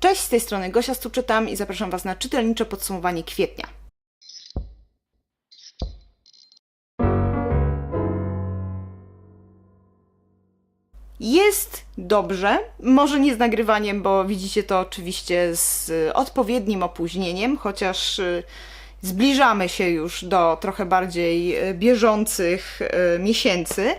Cześć, z tej strony Gosia Stuczytam i zapraszam Was na czytelnicze podsumowanie kwietnia. Jest dobrze, może nie z nagrywaniem, bo widzicie to oczywiście z odpowiednim opóźnieniem, chociaż y, zbliżamy się już do trochę bardziej y, bieżących y, miesięcy.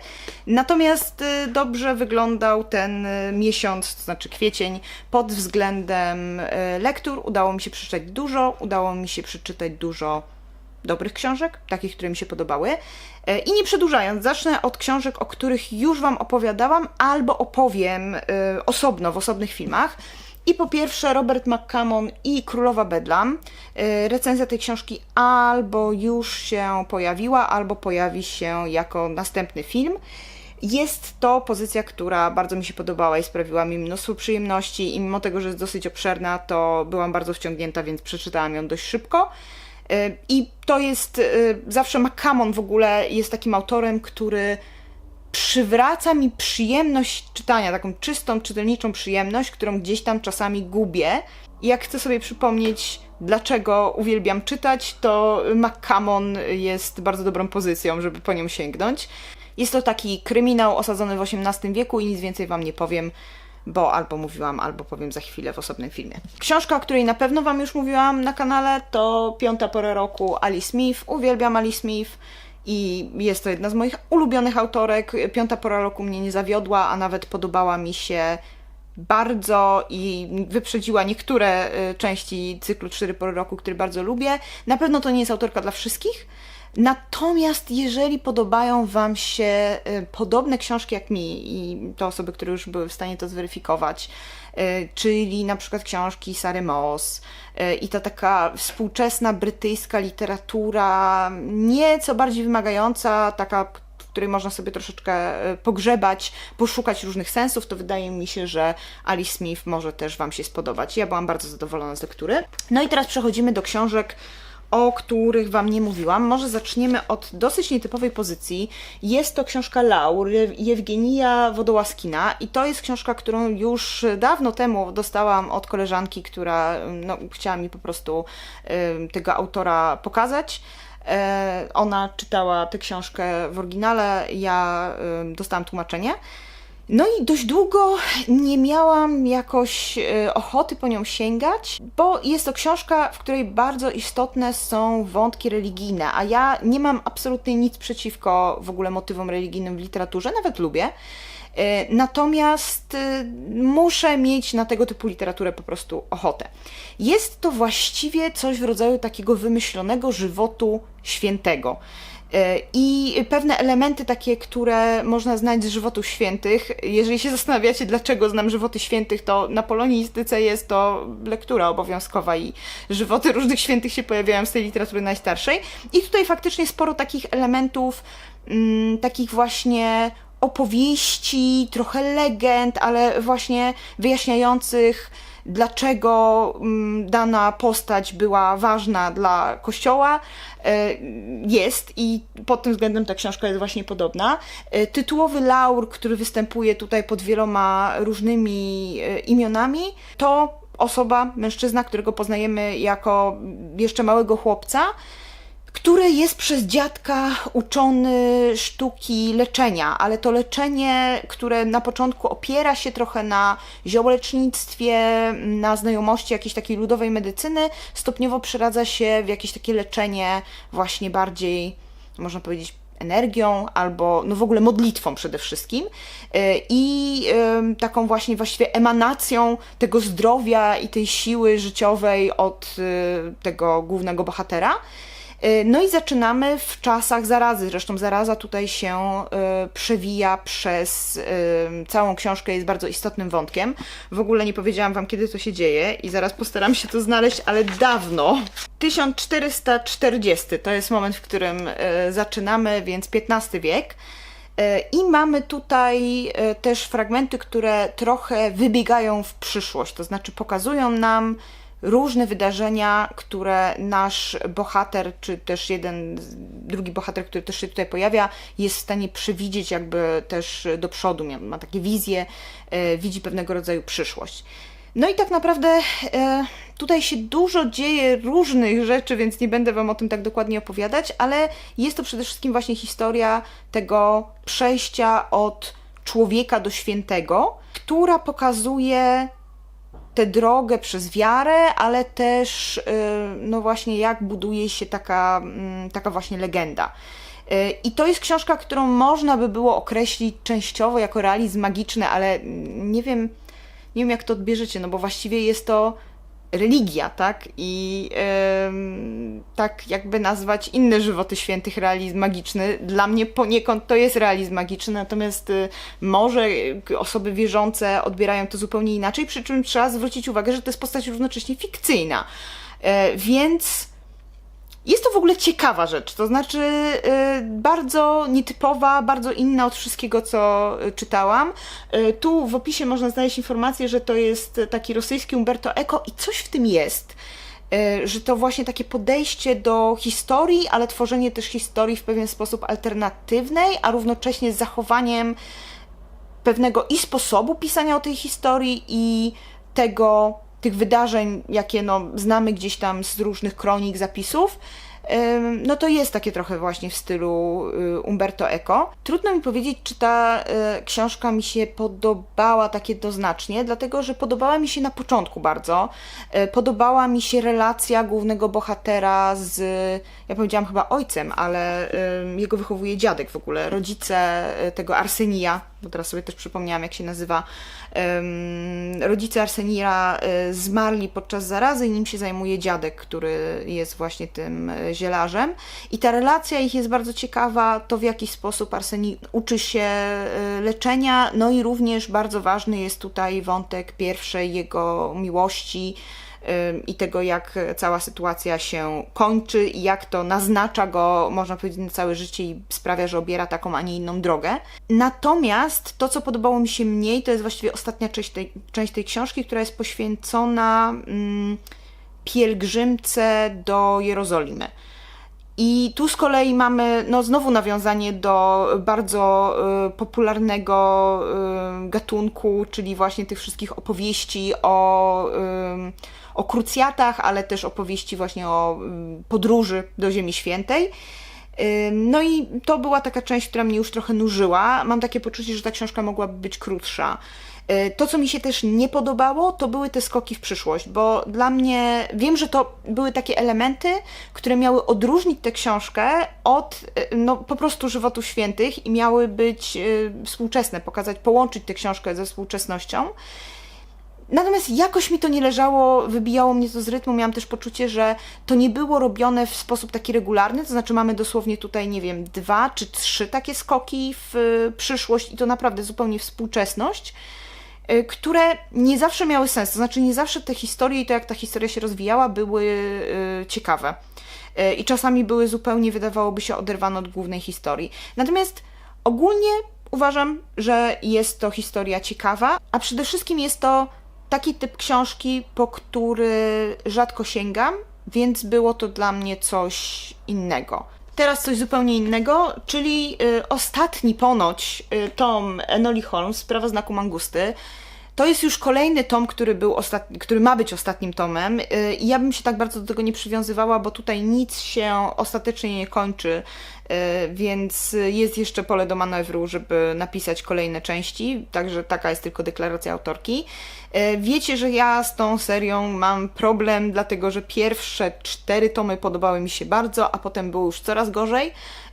Natomiast y, dobrze wyglądał ten miesiąc, to znaczy kwiecień, pod względem lektur. Udało mi się przeczytać dużo, udało mi się przeczytać dużo dobrych książek, takich, które mi się podobały. E, I nie przedłużając, zacznę od książek, o których już Wam opowiadałam, albo opowiem e, osobno, w osobnych filmach. I po pierwsze Robert McCammon i Królowa Bedlam. E, Recenzja tej książki albo już się pojawiła, albo pojawi się jako następny film. Jest to pozycja, która bardzo mi się podobała i sprawiła mi mnóstwo przyjemności i mimo tego, że jest dosyć obszerna, to byłam bardzo wciągnięta, więc przeczytałam ją dość szybko. Y, I to jest y, zawsze McCammon w ogóle jest takim autorem, który przywraca mi przyjemność czytania, taką czystą, czytelniczą przyjemność, którą gdzieś tam czasami gubię. I jak chcę sobie przypomnieć, dlaczego uwielbiam czytać, to McCammon jest bardzo dobrą pozycją, żeby po nią sięgnąć. Jest to taki kryminał osadzony w XVIII wieku i nic więcej Wam nie powiem bo albo mówiłam, albo powiem za chwilę w osobnym filmie. Książka, o której na pewno Wam już mówiłam na kanale, to Piąta pora roku Ali Smith. Uwielbiam Ali Smith i jest to jedna z moich ulubionych autorek. Piąta pora roku mnie nie zawiodła, a nawet podobała mi się bardzo i wyprzedziła niektóre y, części cyklu Cztery pory roku, który bardzo lubię. Na pewno to nie jest autorka dla wszystkich, Natomiast jeżeli podobają Wam się y, podobne książki jak mi i to osoby, które już były w stanie to zweryfikować, czyli na przykład książki Sary Moss y, i ta taka współczesna brytyjska literatura, nieco bardziej wymagająca, taka w której można sobie troszeczkę y, pogrzebać, poszukać różnych sensów, to wydaje mi się, że Alice Smith może też Wam się spodobać. Ja byłam bardzo zadowolona z lektury. No i teraz przechodzimy do książek o których Wam nie mówiłam. Może zaczniemy od dosyć nietypowej pozycji. Jest to książka Laur Jewgenija Wodołaskina i to jest książka, którą już dawno temu dostałam od koleżanki, która no, chciała mi po prostu tego autora pokazać. E, ona czytała tę książkę w oryginale, ja dostałam tłumaczenie. No i dość długo nie miałam jakoś e, ochoty po nią sięgać, bo jest to książka, w której bardzo istotne są wątki religijne, a ja nie mam absolutnie nic przeciwko w ogóle motywom religijnym w literaturze, nawet lubię. E, Natomiast e, muszę mieć na tego typu literaturę po prostu ochotę. Jest to właściwie coś w rodzaju takiego wymyślonego żywotu świętego. E, I pewne elementy takie, które można znać z żywotów świętych. Jeżeli się zastanawiacie, dlaczego znam żywoty świętych, to na polonistyce jest to lektura obowiązkowa i żywoty różnych świętych się pojawiają z tej literatury najstarszej. I tutaj faktycznie sporo takich elementów, mm, takich właśnie opowieści, trochę legend, ale właśnie wyjaśniających dlaczego mm, dana postać była ważna dla kościoła, e, jest i pod tym względem ta książka jest właśnie podobna. E, Tytułowy laur, który występuje tutaj pod wieloma różnymi e, imionami, to osoba, mężczyzna, którego poznajemy jako jeszcze małego chłopca, który jest przez dziadka uczony sztuki leczenia, ale to leczenie, które na początku opiera się trochę na ziołolecznictwie, na znajomości jakiejś takiej ludowej medycyny, stopniowo przeradza się w jakieś takie leczenie właśnie bardziej, można powiedzieć, energią albo no w ogóle modlitwą przede wszystkim Yy, i taką właśnie właściwie emanacją tego zdrowia i tej siły życiowej od yy, tego głównego bohatera. Y, No i zaczynamy w czasach zarazy. Zresztą zaraza tutaj się y, przewija przez y, całą książkę, jest bardzo istotnym wątkiem. W ogóle nie powiedziałam Wam, kiedy to się dzieje i zaraz postaram się to znaleźć, ale dawno. 1440 to jest moment, w którym zaczynamy, więc XV wiek. I mamy tutaj też fragmenty, które trochę wybiegają w przyszłość, to znaczy pokazują nam różne wydarzenia, które nasz bohater, czy też jeden, drugi bohater, który też się tutaj pojawia, jest w stanie przewidzieć jakby też do przodu, ma takie wizje, y, widzi pewnego rodzaju przyszłość. No i tak naprawdę e, tutaj się dużo dzieje różnych rzeczy, więc nie będę Wam o tym tak dokładnie opowiadać, ale jest to przede wszystkim właśnie historia tego przejścia od człowieka do świętego, która pokazuje tę drogę przez wiarę, ale też y, no właśnie jak buduje się taka, mm, taka właśnie legenda. Y, I to jest książka, którą można by było określić częściowo jako realizm magiczny, ale nie wiem, nie wiem jak to odbierzecie, no bo właściwie jest to religia, tak? I em, tak jakby nazwać inne żywoty świętych realizm magiczny. Dla mnie poniekąd to jest realizm magiczny, natomiast y, może y, osoby wierzące odbierają to zupełnie inaczej, przy czym trzeba zwrócić uwagę, że to jest postać równocześnie fikcyjna. E, więc jest to w ogóle ciekawa rzecz, to znaczy y, bardzo nietypowa, bardzo inna od wszystkiego, co y, czytałam. Y, tu w opisie można znaleźć informację, że to jest taki rosyjski Umberto Eco i coś w tym jest. Że to właśnie takie podejście do historii, ale tworzenie też historii w pewien sposób alternatywnej, a równocześnie z zachowaniem pewnego i sposobu pisania o tej historii, i tego, tych wydarzeń, jakie no, znamy gdzieś tam z różnych kronik, zapisów, no to jest takie trochę właśnie w stylu y, Umberto Eco. Trudno mi powiedzieć, czy ta y, książka mi się podobała tak jednoznacznie, dlatego że podobała mi się na początku bardzo. Y, Podobała mi się relacja głównego bohatera z, ja powiedziałam chyba ojcem, ale jego wychowuje dziadek w ogóle, rodzice y, tego Arsenija, bo teraz sobie też przypomniałam, jak się nazywa. Rodzice Arsenia y, zmarli podczas zarazy i nim się zajmuje dziadek, który jest właśnie tym y, zielarzem. I ta relacja ich jest bardzo ciekawa, to w jaki sposób Arseni uczy się y, leczenia, no i również bardzo ważny jest tutaj wątek pierwszej jego miłości, i tego, jak cała sytuacja się kończy i jak to naznacza go, można powiedzieć, na całe życie i sprawia, że obiera taką, a nie inną drogę. Natomiast to, co podobało mi się mniej, to jest właściwie ostatnia część tej, część tej książki, która jest poświęcona mm, pielgrzymce do Jerozolimy. I tu z kolei mamy no, znowu nawiązanie do bardzo y, popularnego y, gatunku, czyli właśnie tych wszystkich opowieści o, y, o krucjatach, ale też opowieści właśnie o y, podróży do Ziemi Świętej. No i to była taka część, która mnie już trochę nużyła. Mam takie poczucie, że ta książka mogłaby być krótsza. Y, To, co mi się też nie podobało, to były te skoki w przyszłość, bo dla mnie wiem, że to były takie elementy, które miały odróżnić tę książkę od y, no, po prostu żywotów świętych i miały być y, współczesne, pokazać, połączyć tę książkę ze współczesnością. Natomiast jakoś mi to nie leżało, wybijało mnie to z rytmu. Miałam też poczucie, że to nie było robione w sposób taki regularny, to znaczy mamy dosłownie tutaj, nie wiem, dwa czy trzy takie skoki w y, przyszłość i to naprawdę zupełnie współczesność, y, które nie zawsze miały sens. To znaczy nie zawsze te historie i to, jak ta historia się rozwijała, były y, ciekawe. I czasami były zupełnie, wydawałoby się, oderwane od głównej historii. Natomiast ogólnie uważam, że jest to historia ciekawa, a przede wszystkim jest to taki typ książki, po który rzadko sięgam, więc było to dla mnie coś innego. Teraz coś zupełnie innego, czyli y, ostatni ponoć y, tom Enoli Holmes, Sprawa znaku mangusty. To jest już kolejny tom, który, był ostatni, który ma być ostatnim tomem y, i ja bym się tak bardzo do tego nie przywiązywała, bo tutaj nic się ostatecznie nie kończy, więc jest jeszcze pole do manewru, żeby napisać kolejne części, także taka jest tylko deklaracja autorki. Y, Wiecie, że ja z tą serią mam problem, dlatego że pierwsze cztery tomy podobały mi się bardzo, a potem było już coraz gorzej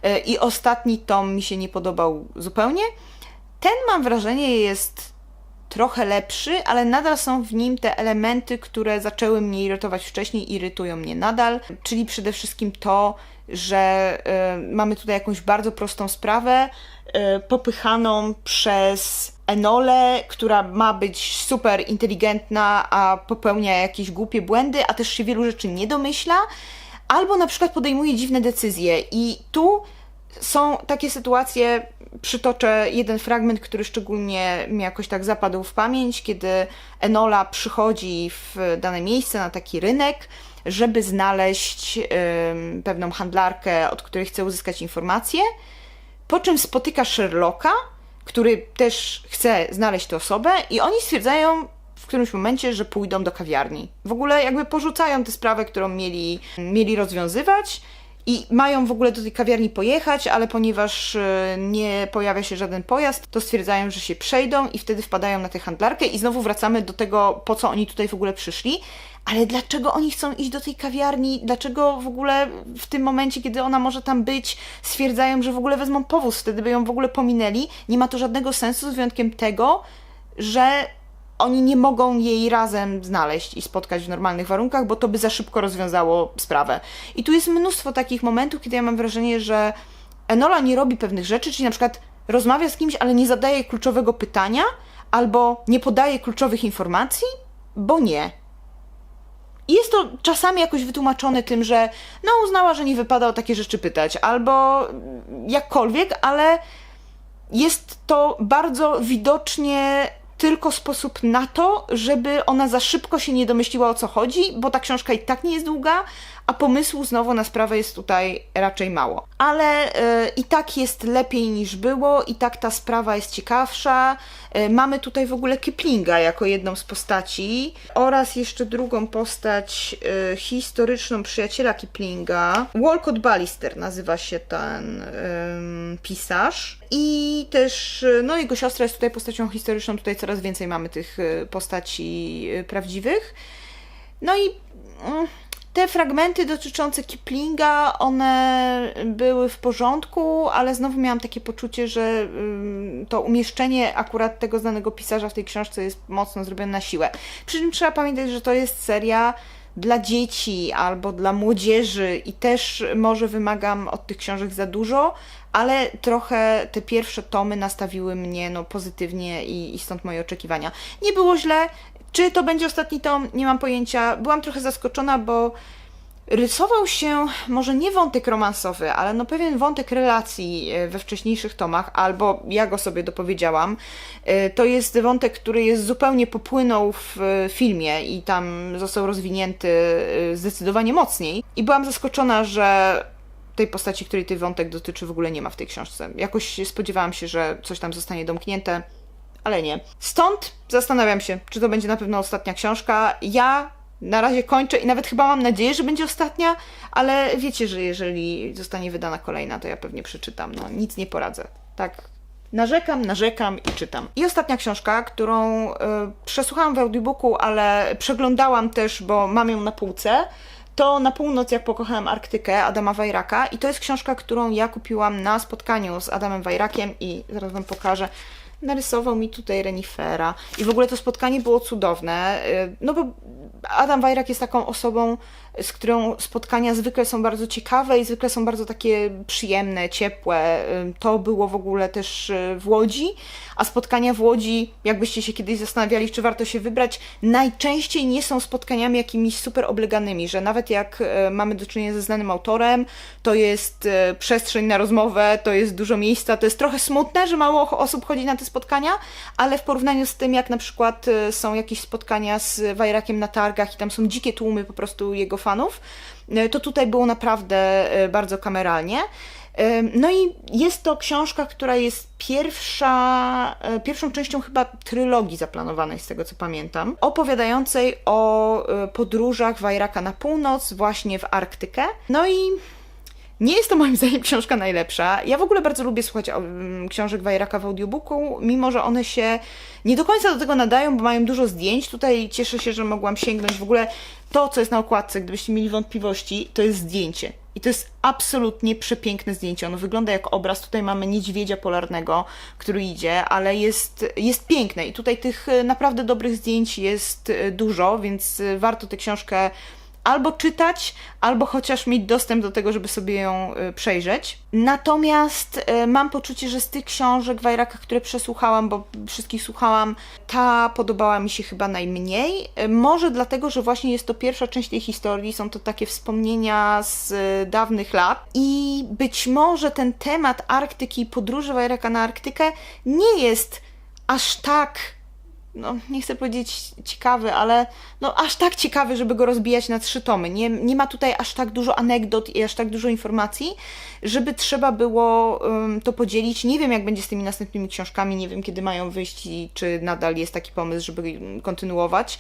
y, i ostatni tom mi się nie podobał zupełnie. Ten mam wrażenie jest trochę lepszy, ale nadal są w nim te elementy, które zaczęły mnie irytować wcześniej, irytują mnie nadal, czyli przede wszystkim to, że y, mamy tutaj jakąś bardzo prostą sprawę, y, popychaną przez Enolę, która ma być super inteligentna, a popełnia jakieś głupie błędy, a też się wielu rzeczy nie domyśla, albo na przykład podejmuje dziwne decyzje. I tu są takie sytuacje, przytoczę jeden fragment, który szczególnie mi jakoś tak zapadł w pamięć, kiedy Enola przychodzi w dane miejsce na taki rynek, żeby znaleźć pewną handlarkę, od której chce uzyskać informacje, po czym spotyka Sherlocka, który też chce znaleźć tę osobę i oni stwierdzają w którymś momencie, że pójdą do kawiarni. W ogóle jakby porzucają tę sprawę, którą mieli, mieli rozwiązywać i mają w ogóle do tej kawiarni pojechać, ale ponieważ e, nie pojawia się żaden pojazd, to stwierdzają, że się przejdą i wtedy wpadają na tę handlarkę i znowu wracamy do tego, po co oni tutaj w ogóle przyszli. Ale dlaczego oni chcą iść do tej kawiarni? Dlaczego w ogóle w tym momencie, kiedy ona może tam być, stwierdzają, że w ogóle wezmą powóz, wtedy by ją w ogóle pominęli? Nie ma to żadnego sensu z wyjątkiem tego, że oni nie mogą jej razem znaleźć i spotkać w normalnych warunkach, bo to by za szybko rozwiązało sprawę. I tu jest mnóstwo takich momentów, kiedy ja mam wrażenie, że Enola nie robi pewnych rzeczy, czyli na przykład rozmawia z kimś, ale nie zadaje kluczowego pytania, albo nie podaje kluczowych informacji, bo nie. I jest to czasami jakoś wytłumaczone tym, że no uznała, że nie wypada o takie rzeczy pytać, albo jakkolwiek, ale jest to bardzo widocznie tylko sposób na to, żeby ona za szybko się nie domyśliła o co chodzi, bo ta książka i tak nie jest długa, a pomysłu znowu na sprawę jest tutaj raczej mało. Ale y, i tak jest lepiej niż było, i tak ta sprawa jest ciekawsza. Y, mamy tutaj w ogóle Kiplinga jako jedną z postaci oraz jeszcze drugą postać y, historyczną przyjaciela Kiplinga. Walcott Ballister nazywa się ten pisarz. I też, y, no jego siostra jest tutaj postacią historyczną, tutaj coraz więcej mamy tych y, postaci y, prawdziwych. No i mm, te fragmenty dotyczące Kiplinga, one były w porządku, ale znowu miałam takie poczucie, że to umieszczenie akurat tego znanego pisarza w tej książce jest mocno zrobione na siłę. Przy czym trzeba pamiętać, że to jest seria dla dzieci albo dla młodzieży i też może wymagam od tych książek za dużo, ale trochę te pierwsze tomy nastawiły mnie no, pozytywnie i, i stąd moje oczekiwania. Nie było źle. Czy to będzie ostatni tom? Nie mam pojęcia. Byłam trochę zaskoczona, bo rysował się może nie wątek romansowy, ale no pewien wątek relacji e, we wcześniejszych tomach, albo ja go sobie dopowiedziałam. E, To jest wątek, który jest zupełnie popłynął w e, filmie i tam został rozwinięty zdecydowanie mocniej. I byłam zaskoczona, że tej postaci, której ten wątek dotyczy, w ogóle nie ma w tej książce. Jakoś spodziewałam się, że coś tam zostanie domknięte, ale nie. Stąd zastanawiam się, czy to będzie na pewno ostatnia książka. Ja na razie kończę i nawet chyba mam nadzieję, że będzie ostatnia, ale wiecie, że jeżeli zostanie wydana kolejna, to ja pewnie przeczytam. No, nic nie poradzę. Tak. Narzekam, narzekam i czytam. I ostatnia książka, którą y, przesłuchałam w audiobooku, ale przeglądałam też, bo mam ją na półce, to Na północ, jak pokochałem Arktykę Adama Wajraka. I to jest książka, którą ja kupiłam na spotkaniu z Adamem Wajrakiem i zaraz Wam pokażę. Narysował mi tutaj renifera. I w ogóle to spotkanie było cudowne. y, No bo Adam Wajrak jest taką osobą, z którą spotkania zwykle są bardzo ciekawe i zwykle są bardzo takie przyjemne, ciepłe. To było w ogóle też y, w Łodzi, a spotkania w Łodzi, jakbyście się kiedyś zastanawiali, czy warto się wybrać, najczęściej nie są spotkaniami jakimiś super obleganymi, że nawet jak y, mamy do czynienia ze znanym autorem, to jest y, przestrzeń na rozmowę, to jest dużo miejsca, to jest trochę smutne, że mało osób chodzi na te spotkania, ale w porównaniu z tym, jak na przykład są jakieś spotkania z Wajrakiem na targach i tam są dzikie tłumy po prostu jego fanów, y, to tutaj było naprawdę y, bardzo kameralnie. Ym, No i jest to książka, która jest pierwsza, e, pierwszą częścią chyba trylogii zaplanowanej, z tego co pamiętam, opowiadającej o e, podróżach Wajraka na północ, właśnie w Arktykę. No i nie jest to moim zdaniem książka najlepsza. Ja w ogóle bardzo lubię słuchać um, książek Wajraka w audiobooku, mimo że one się nie do końca do tego nadają, bo mają dużo zdjęć. Tutaj cieszę się, że mogłam sięgnąć. W ogóle to, co jest na okładce, gdybyście mieli wątpliwości, to jest zdjęcie. I to jest absolutnie przepiękne zdjęcie. Ono wygląda jak obraz. Tutaj mamy niedźwiedzia polarnego, który idzie, ale jest, jest piękne. I tutaj tych e, naprawdę dobrych zdjęć jest e, dużo, więc e, warto tę książkę albo czytać, albo chociaż mieć dostęp do tego, żeby sobie ją y, przejrzeć. Natomiast y, mam poczucie, że z tych książek Wajraka, które przesłuchałam, bo wszystkich słuchałam, ta podobała mi się chyba najmniej. Y, Może dlatego, że właśnie jest to pierwsza część tej historii, są to takie wspomnienia z dawnych lat i być może ten temat Arktyki i podróży Wajraka na Arktykę nie jest aż tak no nie chcę powiedzieć ciekawy, ale no aż tak ciekawy, żeby go rozbijać na trzy tomy. Nie, nie ma tutaj aż tak dużo anegdot i aż tak dużo informacji, żeby trzeba było ym, to podzielić. Nie wiem, jak będzie z tymi następnymi książkami, nie wiem, kiedy mają wyjść i czy nadal jest taki pomysł, żeby kontynuować.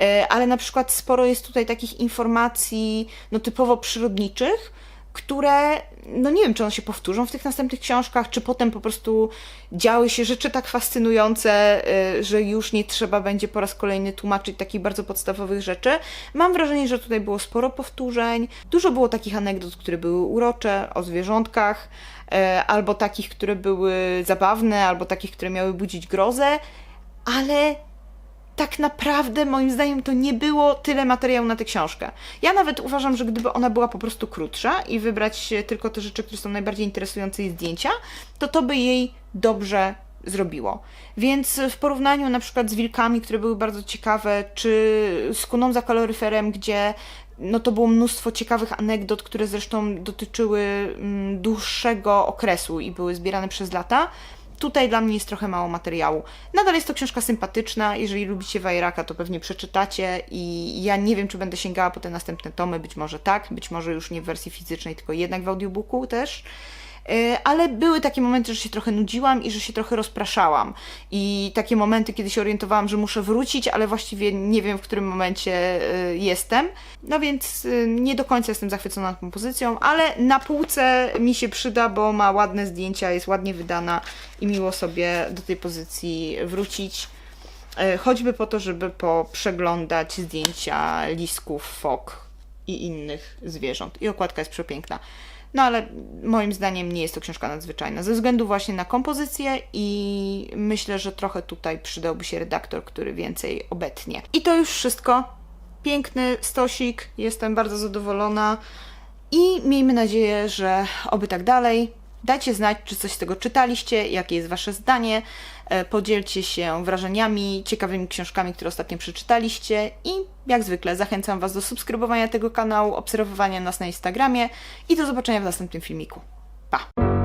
E, ale na przykład sporo jest tutaj takich informacji, no typowo przyrodniczych, które, no nie wiem, czy one się powtórzą w tych następnych książkach, czy potem po prostu działy się rzeczy tak fascynujące, y, że już nie trzeba będzie po raz kolejny tłumaczyć takich bardzo podstawowych rzeczy. Mam wrażenie, że tutaj było sporo powtórzeń, dużo było takich anegdot, które były urocze, o zwierzątkach, y, albo takich, które były zabawne, albo takich, które miały budzić grozę, ale tak naprawdę moim zdaniem to nie było tyle materiału na tę książkę. Ja nawet uważam, że gdyby ona była po prostu krótsza i wybrać tylko te rzeczy, które są najbardziej interesujące i zdjęcia, to to by jej dobrze zrobiło. Więc w porównaniu na przykład z wilkami, które były bardzo ciekawe, czy z kuną za kaloryferem, gdzie no to było mnóstwo ciekawych anegdot, które zresztą dotyczyły mm, dłuższego okresu i były zbierane przez lata, Tutaj dla mnie jest trochę mało materiału. Nadal jest to książka sympatyczna. Jeżeli lubicie Wajraka, to pewnie przeczytacie. I ja nie wiem, czy będę sięgała po te następne tomy. Być może tak, być może już nie w wersji fizycznej, tylko jednak w audiobooku też. Yy, Ale były takie momenty, że się trochę nudziłam i że się trochę rozpraszałam. I takie momenty, kiedy się orientowałam, że muszę wrócić, ale właściwie nie wiem, w którym momencie yy, jestem. No więc yy, nie do końca jestem zachwycona tą pozycją, ale na półce mi się przyda, bo ma ładne zdjęcia, jest ładnie wydana i miło sobie do tej pozycji wrócić. E, Choćby po to, żeby poprzeglądać zdjęcia lisków, fok i innych zwierząt. I okładka jest przepiękna. No ale moim zdaniem nie jest to książka nadzwyczajna. Ze względu właśnie na kompozycję i myślę, że trochę tutaj przydałby się redaktor, który więcej obetnie. I to już wszystko. Piękny stosik. Jestem bardzo zadowolona. I miejmy nadzieję, że oby tak dalej. Dajcie znać, czy coś z tego czytaliście, jakie jest Wasze zdanie. E, Podzielcie się wrażeniami, ciekawymi książkami, które ostatnio przeczytaliście. I jak zwykle zachęcam Was do subskrybowania tego kanału, obserwowania nas na Instagramie i do zobaczenia w następnym filmiku. Pa!